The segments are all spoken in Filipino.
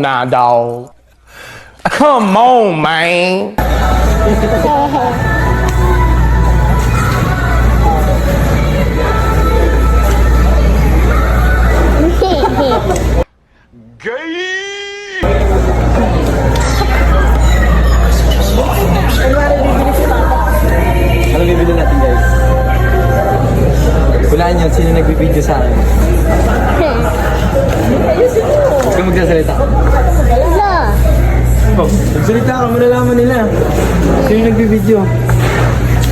On now, dog. Come on, man. Ano bibili natin guys? Hulaan nyo, sino nagbibideo sa akin? Ka magsasalita. Wala. Oh, magsalita ka, malalaman nila. Sino nagbibideo?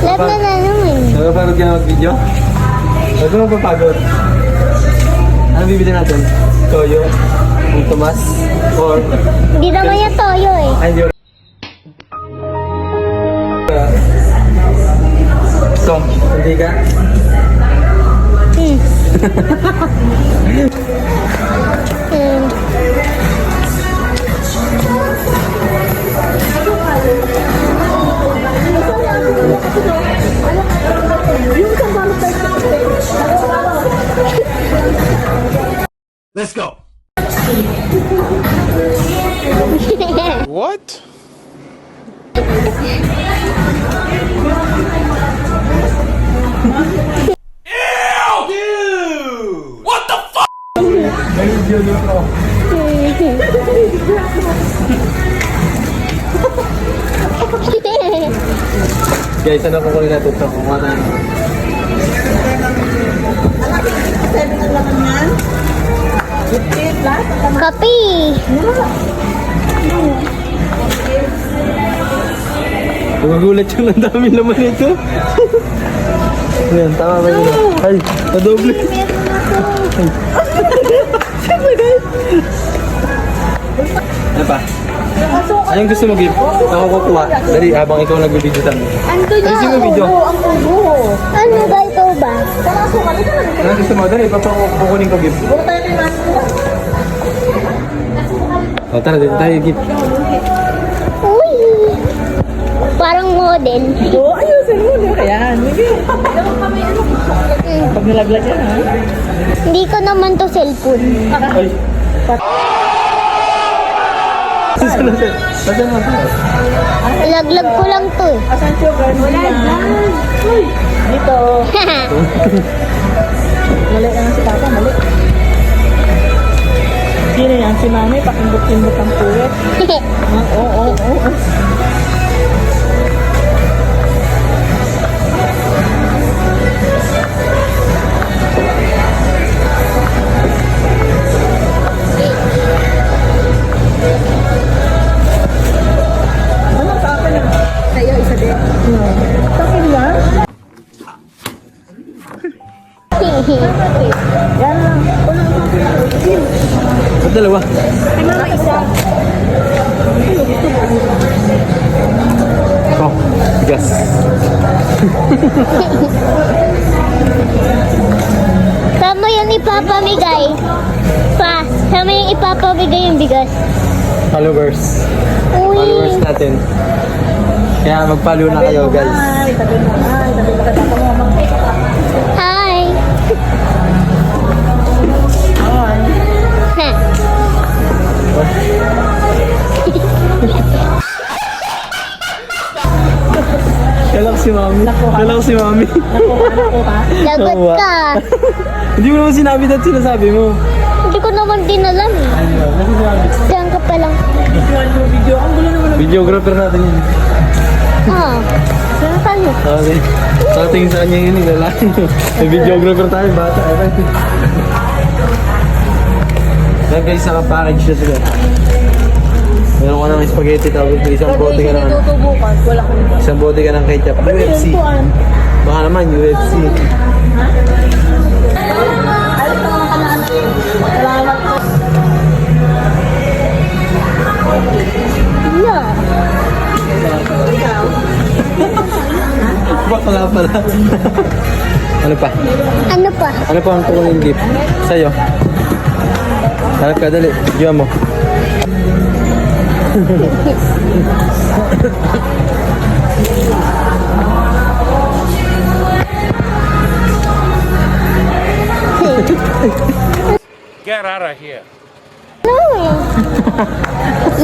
Lahat na na naman. Napapagod ka na mag-video? Huwag ka mapapagod. Ano bibili natin? Toyo? Ang Tomas? Or... Hindi naman yung toyo eh. Ay, hindi. Ito, hindi ka? What? Guys, ano kukunin natin ito? Kung ano yun. Kapi. Gumagulat yung ang dami naman ito. Ayan, tama ba yun? Ay, nadoble. Ano pa? Anong gusto mo, Gib? Ako kukuha. Dali, habang ikaw nagbibideo sa amin. Ando na. Ayusin mo video. Ano ba ikaw ba? Anong gusto mo? Dali, papakukunin ko, Gib. O, tara, dito tayo, Gib. Parang model. Oo, ayusin mo. Di ba yan? Sige. Pag nalaglag yan, ha? Hindi ko naman to cellphone. Ay. Saan na, na, sir? Laglag ko lang to eh. Asan siya? Wala dyan. Uy, Dito. Mali na si Papa, mali. Sino yan? Si Mami, pakimbot-kimbot ang puwet. Ah, Oo, oo, oo. Yan lang. Ba't dalawa? Ay, mama, isa. Oh, bigas. Saan mo yung ipapamigay? Pa, saan mo yung ipapamigay yung bigas? Followers. Uy. Followers natin. Kaya mag-follow na kayo, guys. Ay, tabi mo. Ay, tabi mo ka si mami. Kalak si mami. Lagot Oo, ka. Hindi mo naman sinabi dahil sinasabi mo. Hindi ko naman din alam eh. Diyan ka pa lang. Video, ang gulo naman. Videographer natin yun. Ah. Saan tayo? Okay. Nakatingin sa kanya yun, yung lalaki. May videographer tayo, bata. Okay. Yan guys, naka-package na sila. Meron ka ng spaghetti tapos isang bote ka ng ano, bukas, wala ko. isang bote ka ng ketchup. UFC. Baka naman, UFC. No. Baka nga pala. ano pa? Ano pa? Ano pa ang kukunin gift? Sa'yo. Hanap ka, dali. Diyan mo. Get out of here. No eh.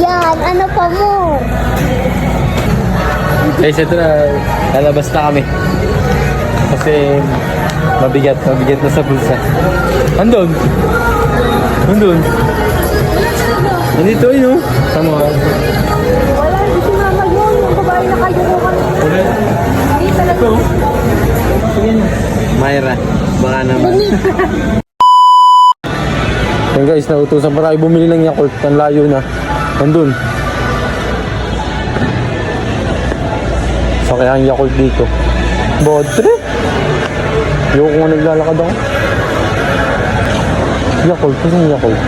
Yan, ano pa mo? Guys, ito na. Lalabas na kami. Kasi mabigat, mabigat na sa bulsa. Andun. Andun. Nandito yun, oh. Tama. Wala, hindi si mama yun. Yung babae na kayo kami. Hindi talaga. Myra, baka naman. Yan guys, nautusan pa tayo bumili ng Yakult. Ang layo na. Nandun. So kaya ang Yakult dito. Trip. Ayoko nga naglalakad ako. Yakult, kasi yung Yakult.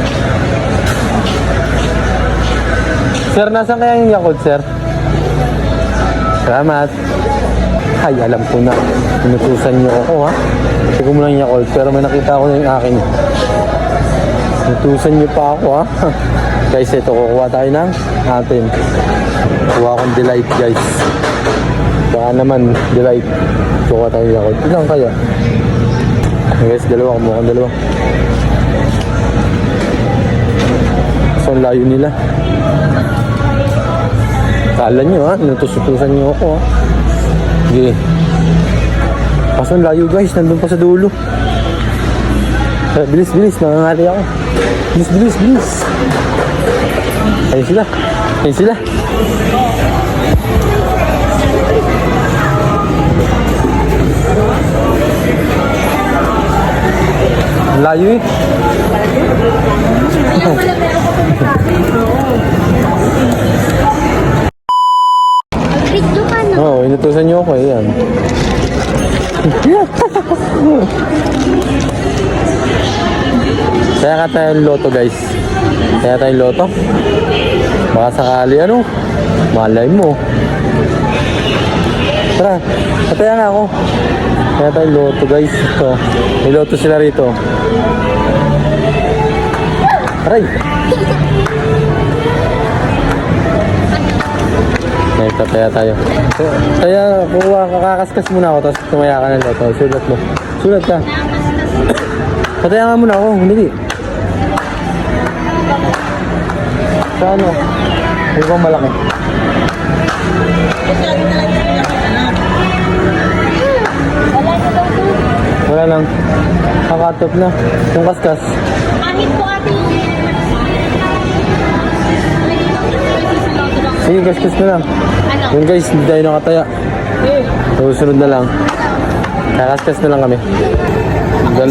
Sir, nasan kaya yung Yakult, sir? Salamat. Ay, alam ko na. Inutusan niyo ako, ha? Hindi ko mo lang Yakult, pero may nakita ako na yung akin. Inutusan niyo pa ako, ha? guys, ito, kukuha tayo ng atin. Kuha akong delight, guys. Baka naman, delight. Kukuha tayo ng Yakult. Ilan kaya? Guys, dalawa. Kumuha akong dalawa. So, layo nila. Kala nyo, ha? Inutusutusan niyo ako, ha? Sige. Kaso ang layo guys, nandun pa sa dulo. Eh, bilis, bilis, nangangali ako. Bilis, bilis, bilis. Ayun sila. Ayun sila. Layo eh. Kaya ka tayo loto guys. Kaya tayo loto. Baka sakali ano. Malay mo. Tara, pataya nga ako. Kaya tayo loto guys. Ito. May loto sila rito. Aray! Papaya tayo. Kaya kuha ka, kakaskas muna ako, tapos tumaya ka ng loto. Sulat mo. Sulat ka. Pataya nga muna ako, hindi. Sa ano? Hindi ko malaki. Wala lang. Kakatop na. Yung kaskas. Kahit po ate Sige, kaskas na lang. Ano? Yun guys, hindi tayo nakataya. Susunod na lang. Kakaskas na lang kami. Dal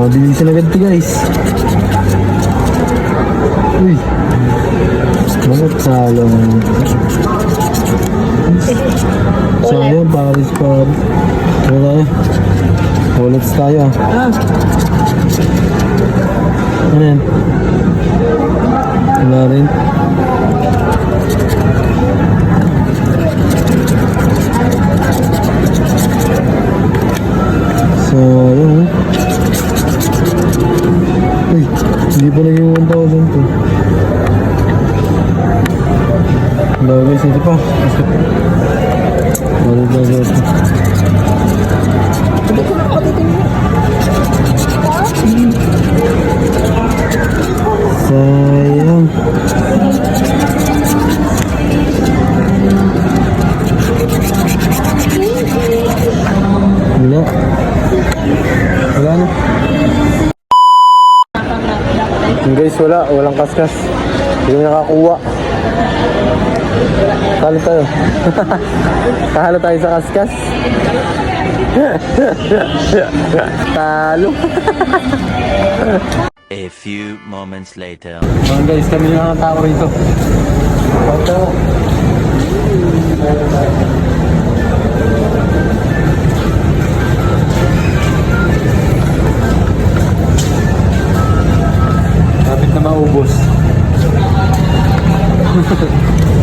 Mabilisan agad to guys. Uy. Bakit salong? Sayang, Paris pa. Tayo. Ano yan? Wala rin. Yung guys, wala. Walang kaskas. Hindi kami nakakuha. Talo tayo. Talo tayo sa kaskas. Talo. A few moments later. Mga guys, kami na ang tao rito. Ito. maubos.